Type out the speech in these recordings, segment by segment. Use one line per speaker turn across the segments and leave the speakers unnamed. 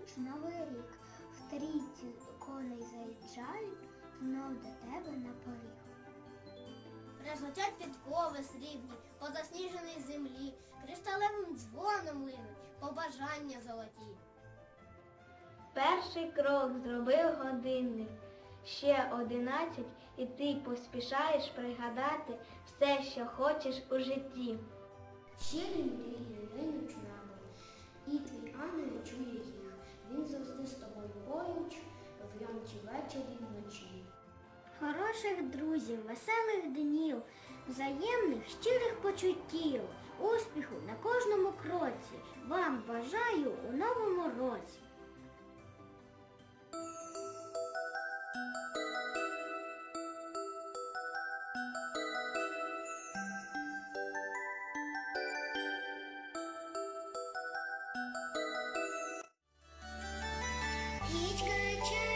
поруч новий рік. В трійці коней заїжджають знов до тебе на поріг.
Призначать підкови срібні по засніженій землі, кришталевим дзвоном линуть побажання золоті.
Перший крок зробив годинник. Ще одинадцять і ти поспішаєш пригадати все, що хочеш у житті.
Ще днем чи ввечері вночі.
Хороших друзів, веселих днів, взаємних щирих почуттів, успіху на кожному кроці. Вам бажаю у новому році. Each.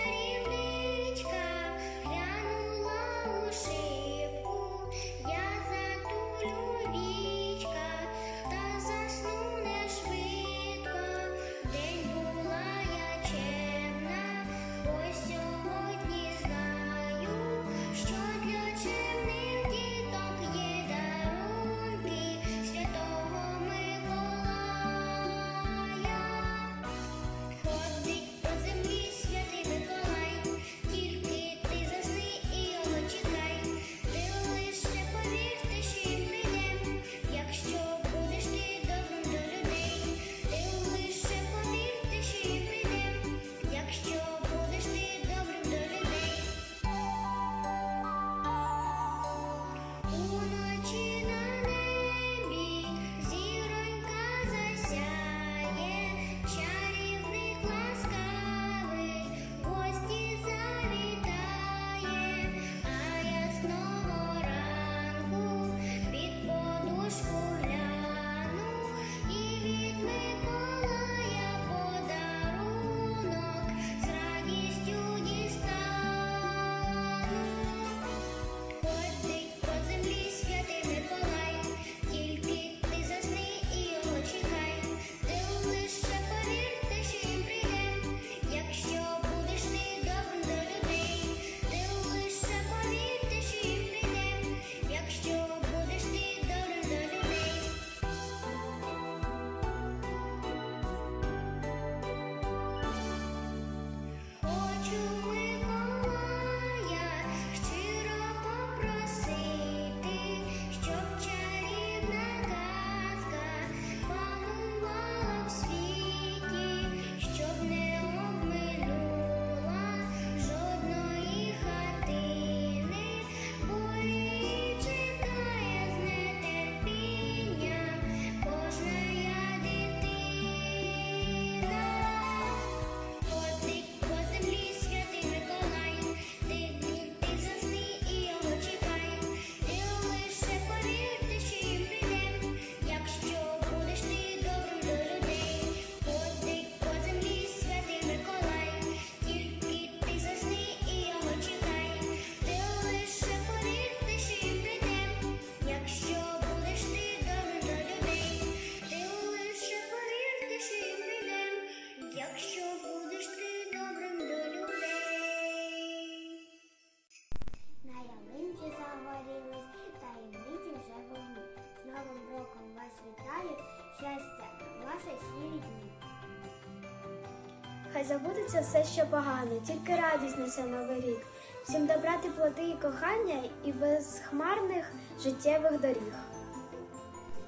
Хай забудеться все, що погане, тільки радість несе новий рік. Всім добра теплоти і кохання і безхмарних життєвих доріг.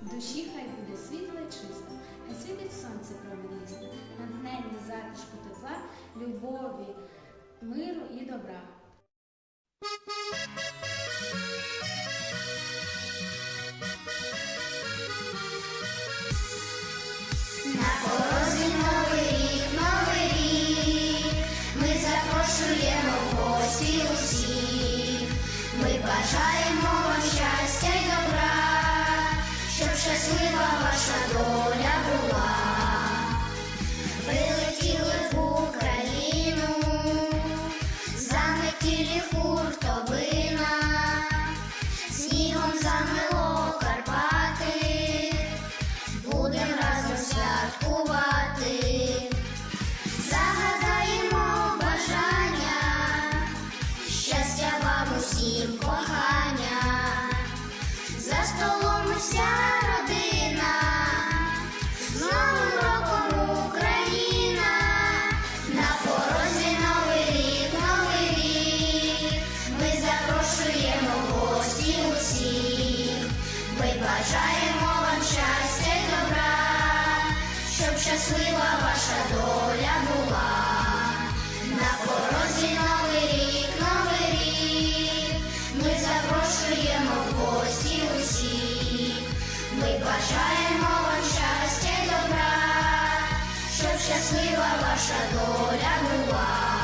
Душі хай буде світло і чисто, хай світить сонце промінисте, натхнення затишку тепла, любові, миру і добра.
щаслива ваша доля була, на порозі новий рік, новий рік, ми запрошуємо в гості усіх, ми бажаємо вам щастя і добра, щоб щаслива ваша доля була.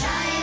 shine.